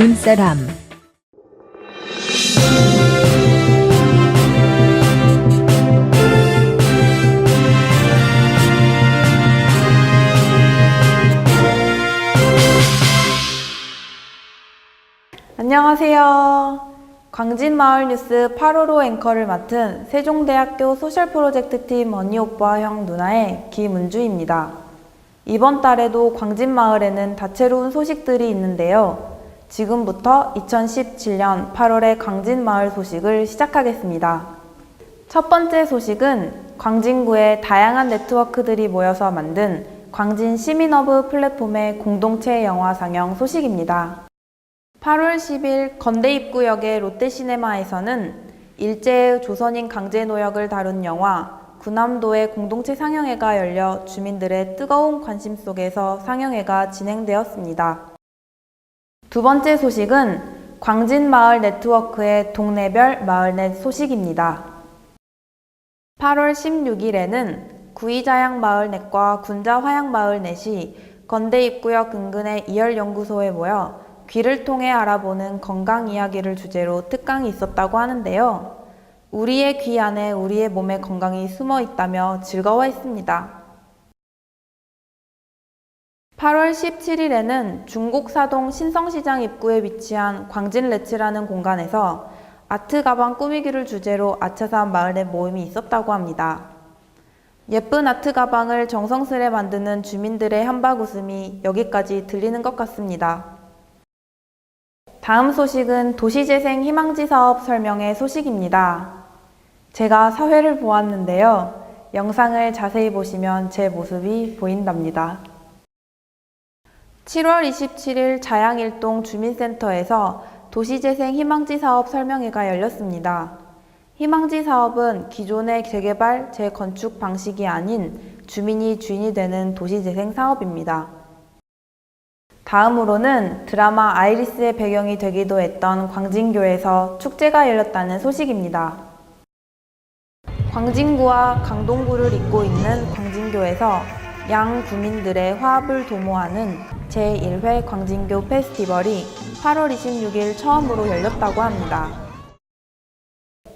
눈사람 안녕하세요. 광진마을 뉴스 8호로 앵커를 맡은 세종대학교 소셜 프로젝트 팀 언니 오빠 형 누나의 김은주입니다. 이번 달에도 광진마을에는 다채로운 소식들이 있는데요. 지금부터 2017년 8월의 광진 마을 소식을 시작하겠습니다. 첫 번째 소식은 광진구의 다양한 네트워크들이 모여서 만든 광진 시민허브 플랫폼의 공동체 영화 상영 소식입니다. 8월 10일 건대 입구역의 롯데시네마에서는 일제의 조선인 강제 노역을 다룬 영화 구남도의 공동체 상영회가 열려 주민들의 뜨거운 관심 속에서 상영회가 진행되었습니다. 두 번째 소식은 광진마을 네트워크의 동네별 마을넷 소식입니다. 8월 16일에는 구이자양 마을넷과 군자 화양 마을넷이 건대 입구역 근근의 이열연구소에 모여 귀를 통해 알아보는 건강 이야기를 주제로 특강이 있었다고 하는데요. 우리의 귀 안에 우리의 몸의 건강이 숨어 있다며 즐거워했습니다. 8월 17일에는 중국 사동 신성시장 입구에 위치한 광진레츠라는 공간에서 아트 가방 꾸미기를 주제로 아차산 마을의 모임이 있었다고 합니다. 예쁜 아트 가방을 정성스레 만드는 주민들의 한박 웃음이 여기까지 들리는 것 같습니다. 다음 소식은 도시재생 희망지 사업 설명의 소식입니다. 제가 사회를 보았는데요. 영상을 자세히 보시면 제 모습이 보인답니다. 7월 27일 자양일동 주민센터에서 도시재생 희망지 사업 설명회가 열렸습니다. 희망지 사업은 기존의 재개발, 재건축 방식이 아닌 주민이 주인이 되는 도시재생 사업입니다. 다음으로는 드라마 아이리스의 배경이 되기도 했던 광진교에서 축제가 열렸다는 소식입니다. 광진구와 강동구를 잇고 있는 광진교에서 양 구민들의 화합을 도모하는 제1회 광진교 페스티벌이 8월 26일 처음으로 열렸다고 합니다.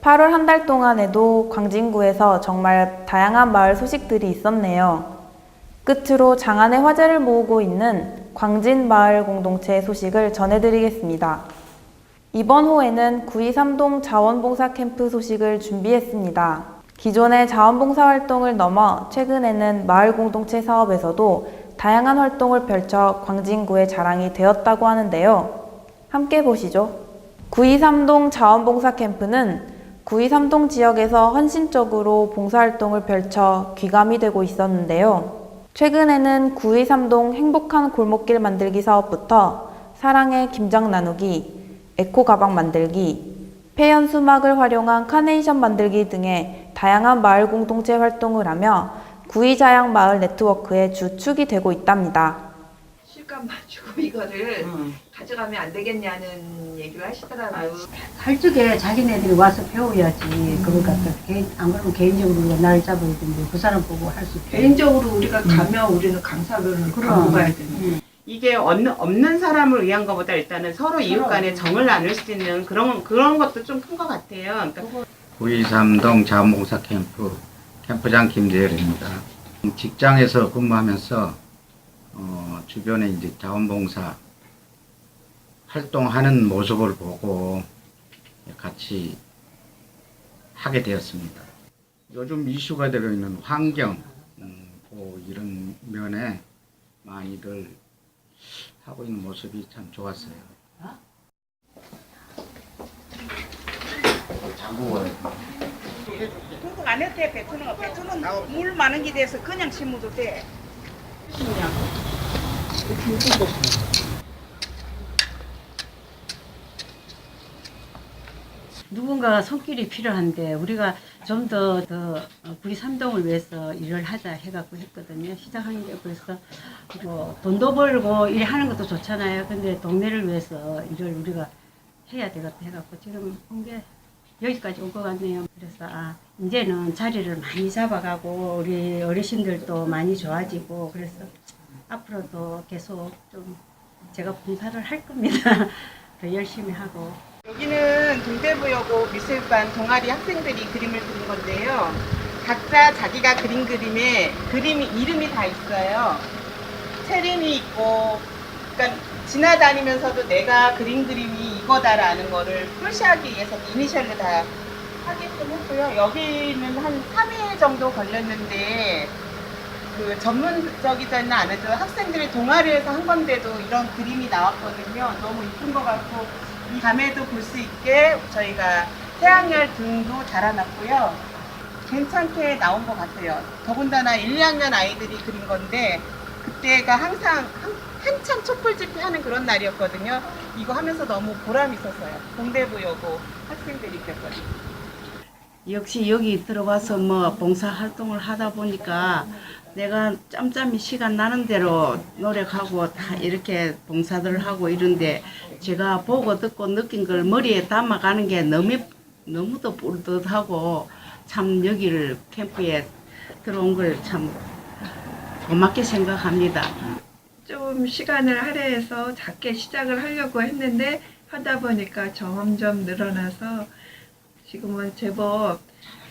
8월 한 달 동안에도 광진구에서 정말 다양한 마을 소식들이 있었네요. 끝으로 장안의 화제를 모으고 있는 광진 마을 공동체 소식을 전해드리겠습니다. 이번 호에는 923동 자원봉사 캠프 소식을 준비했습니다. 기존의 자원봉사 활동을 넘어 최근에는 마을 공동체 사업에서도 다양한 활동을 펼쳐 광진구의 자랑이 되었다고 하는데요. 함께 보시죠. 923동 자원봉사 캠프는 923동 지역에서 헌신적으로 봉사활동을 펼쳐 귀감이 되고 있었는데요. 최근에는 923동 행복한 골목길 만들기 사업부터 사랑의 김장 나누기, 에코 가방 만들기, 폐연 수막을 활용한 카네이션 만들기 등의 다양한 마을 공동체 활동을 하며 구이자양 마을 네트워크의 주축이 되고 있답니다. 실감 맞추고 이거를 가져가면 안 되겠냐는 얘기를 하시더라고요. 할 적에 자기네들이 와서 배워야지. 그걸 갖다 개인, 안 그러면 개인적으로 우리가 날 잡아야 되는데 그 사람 보고 할 수 있게. 개인적으로 우리가 가면 우리는 강사를 그럼. 가야 되는 음. 이게 없는, 없는 사람을 위한 것보다 일단은 서로 이웃 간에 정을 나눌 수 있는 그런, 그런 것도 좀 큰 것 같아요. 그러니까 923동 자원봉사 캠프 캠프장 김재열입니다. 직장에서 근무하면서 어, 주변에 이제 자원봉사 활동하는 모습을 보고 같이 하게 되었습니다. 요즘 이슈가 되고 있는 환경 음, 뭐 이런 면에 많이들 하고 있는 모습이 참 좋았어요. 장 둥둥 안 해도 돼, 배추는. 배추는 물 많은 게 돼서 그냥 심어도 돼. 누군가 손길이 필요한데 우리가 좀 더 더 구리 삼동을 위해서 일을 하자 해갖고 했거든요. 시작한 게 벌써 뭐 돈도 벌고 일 하는 것도 좋잖아요. 근데 동네를 위해서 일을 우리가 해야 되겠다 해갖고 지금 온게 여기까지 온것 같네요. 그래서 아 이제는 자리를 많이 잡아가고 우리 어르신들도 많이 좋아지고 그래서 앞으로도 계속 좀 제가 봉사를 할 겁니다. 더 열심히 하고 여기는 동대부여고 미술관 동아리 학생들이 그림을 그린 건데요. 각자 자기가 그린 그림에 그림이 이름이 다 있어요. 체림이 있고, 그러니까 지나다니면서도 내가 그린 그림이 이거다라는 거를 표시하기 위해서 이니셜로 다 하게끔 했고요. 여기는 한 3일 정도 걸렸는데 그 전문적이지는 않아도 학생들이 동아리에서 한 건데도 이런 그림이 나왔거든요. 너무 이쁜 것 같고 이 밤에도 볼 수 있게 저희가 태양열 등도 달아놨고요. 괜찮게 나온 것 같아요. 더군다나 1, 2학년 아이들이 그린 건데 그때가 항상 한, 한참 촛불 집회하는 그런 날이었거든요. 이거 하면서 너무 보람 있었어요. 동대부여고 학생들이 그렸거든요. 역시 여기 들어와서 뭐 봉사 활동을 하다 보니까 내가 짬짬이 시간 나는 대로 노력하고 다 이렇게 봉사들을 하고 이런데 제가 보고 듣고 느낀 걸 머리에 담아가는 게 너무 너무도 뿌듯하고 참 여기를 캠프에 들어온 걸 참 고맙게 생각합니다. 좀 시간을 할애해서 작게 시작을 하려고 했는데 하다 보니까 점점 늘어나서 지금은 제법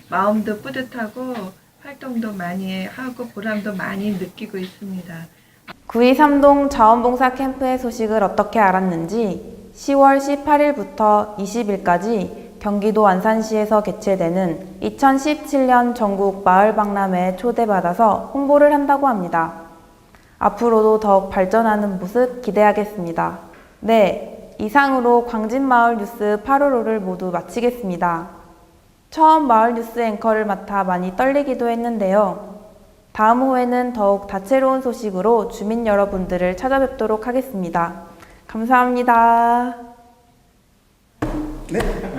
마음도 뿌듯하고 활동도 많이 하고 보람도 많이 느끼고 있습니다. 923동 자원봉사 캠프의 소식을 어떻게 알았는지 10월 18일부터 20일까지 경기도 안산시에서 개최되는 2017년 전국 마을 박람회에 초대받아서 홍보를 한다고 합니다. 앞으로도 더욱 발전하는 모습 기대하겠습니다. 네, 이상으로 광진마을 뉴스 8월호를 모두 마치겠습니다. 처음 마을 뉴스 앵커를 맡아 많이 떨리기도 했는데요. 다음 호에는 더욱 다채로운 소식으로 주민 여러분들을 찾아뵙도록 하겠습니다. 감사합니다. 네.